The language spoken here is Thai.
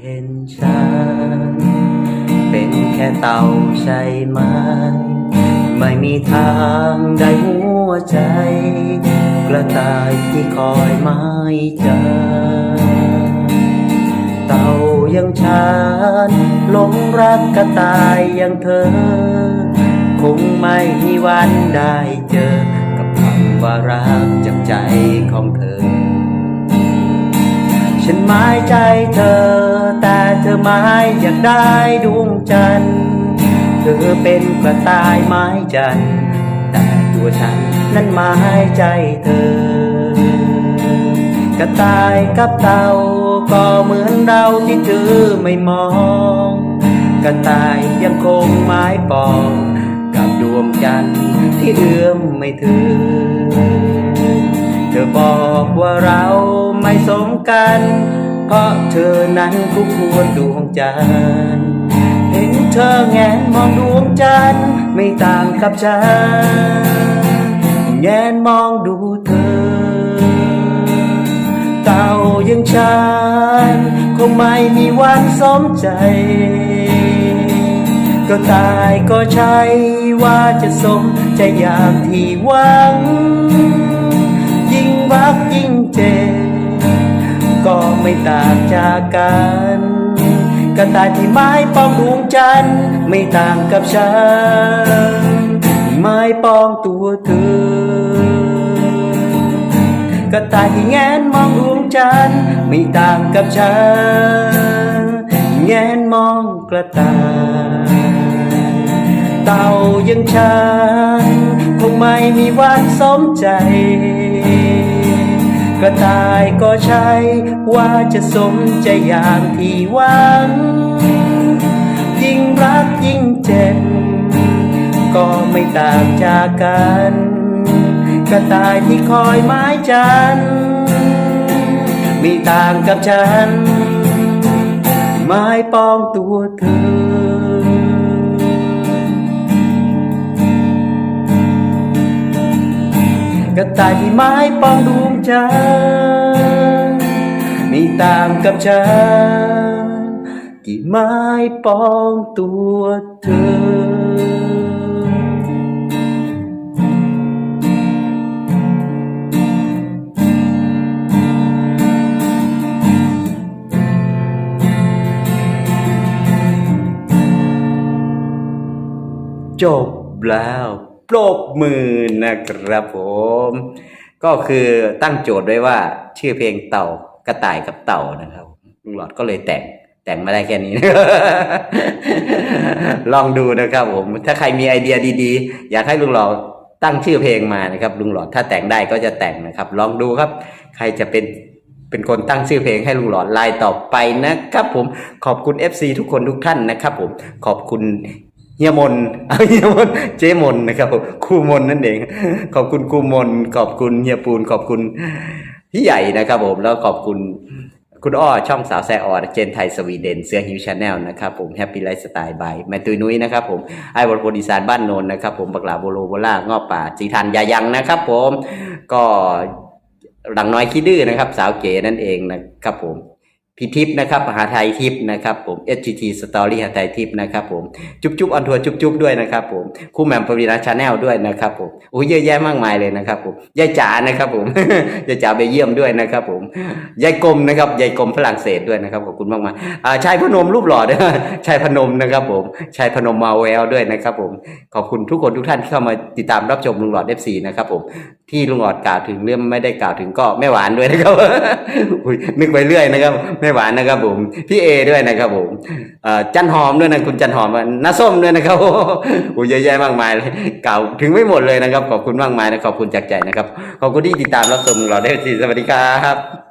เห็นฉันเป็นแค่เต่าใช่ไหม ไม่มีทางได้หัวใจ กระต่ายที่คอยไม้เจอเต่ายังฉันหลงรักกระต่ายอย่างเธอ คงไม่มีวันได้เจอ กับคำว่ารักจากใจของเธอ ฉันหมายใจเธอ แต่อหมายอยากได้ดวงจันทร์เธอเป็นกระต่ายไม้จันทร์แต่ตัวฉันนั้นหมายใจเธอ กระต่ายกับเต่าก็เหมือนเราที่เธอไม่มอง กระต่ายยังคงไม้ปองกับดวงจันทร์ที่เอื้อมไม่ถึงเธอบอกว่าเราไม่สมกัน เพราะเธอนั้นคู่ควรดวงจันทร์เห็นเธอแงนมองดวงจันทร์ไม่ต่างกับฉันแงนมองดูเธอ เต่ายังฉันคงไม่มีวันสมใจ ก็ตายก็ใช่ว่าจะสมใจอย่างที่หวัง ยิ่งรักยิ่งเจ็บ ก็ไม่ต่างจากกัน กระต่ายที่ไม้ปองดวงจันทร์ไม่ต่างกับฉัน ไม้ปองตัวเธอกระต่ายที่แงนมองดวงจันทร์ไม่ต่างกับฉัน แงนมองกระต่าย เต่ายังฉันคงไม่มีวันสมใจ ก็ใช่ ว่าจะสมใจอย่างที่หวัง ยิ่งรักยิ่งเจ็บ ก็ไม่ต่างจากกัน กระต่ายที่คอยไม้จันไม่ต่างกับฉัน ไม้ปองตัวเธอกระต่ายที่ไม้ปองดวงจันทร์ ต่างกับฉันที่ไม้ปองตัวเธอจบแล้วปรบมือนะครับผม ก็คือตั้งโจทย์ไว้ว่า ชื่อเพลงเต่า กระต่ายกับเต่านะครับลุงหลอดก็เลยแต่งแต่งมาได้แค่นี้ ลองดูนะครับผม ถ้าใครมีไอเดียดีๆ อยากให้ลุงหลอดตั้งชื่อเพลงมานะครับ ลุงหลอดถ้าแต่งได้ก็จะแต่งนะครับ ลองดูครับ ใครจะเป็นเป็นคนตั้งชื่อเพลงให้ลุงหลอดไลน์ต่อไปนะครับผม ขอบคุณ FC ทุกคนทุกท่านนะครับผม ขอบคุณเฮียมนเอาเฮียมนเจมนนะครับครูมนนั่นเอง ขอบคุณครูมน ขอบคุณเฮียปูน ขอบคุณ พี่ใหญ่นะครับผมแล้วขอบคุณคุณอ้อช่องสาวแซออเจนไทยสวีเดนเสื้อฮิวชาแนลนะครับผมแฮปปี้ไลฟ์สไตล์บายแมตุยนุ้ยนะครับผมไอวอลโพดีสานบ้านโนนนะครับผมบักหลาโบโลโบล่างอป่าจีทันยายังนะครับผมก็หลังน้อยคิดดื้อนะครับ สาวเก๋นั่นเองนะครับผม พี่ทิพย์นะครับมหาไทยทิพย์นะครับผม SGT Story หาไทยทิพย์นะครับผม จุ๊บจุ๊บออนทัวร์จุ๊บจุ๊บด้วยนะครับผมคู่แหม่มปวีนาชาแนลด้วยนะครับผมโอ้ยเยอะแยะมากมายเลยนะครับผมยายจ๋านะครับผมยายจ๋าไปเยี่ยมด้วยนะครับผมยายกลมนะครับยายกลมฝรั่งเศสด้วยนะครับขอบคุณมากมายอ่าชายพนมรูปหล่อด้วยชายพนมนะครับผมชายพนมมาแววด้วยนะครับผมขอบคุณทุกคนทุกท่านที่เข้ามาติดตามรับชมลุงหลอดเอฟซีนะครับผมที่ลุงหลอดกล่าวถึงเรื่องไม่ได้กล่าวถึงก็แม่หวานด้วยนะครับนึกไปเรื่อยนะครับม่หวานนะครับผม พี่เอด้วยนะครับผมจันหอมด้วยนะคุณจันหอมน้าส้มด้วยนะครับโอ้ยเยอะแยะมากมายเลยเก่าถึงไม่หมดเลยนะครับ ขอบคุณมากมายนะขอบคุณจากใจนะครับ ขอบคุณที่ติดตามรับชมเราได้ทีสวัสดีครับ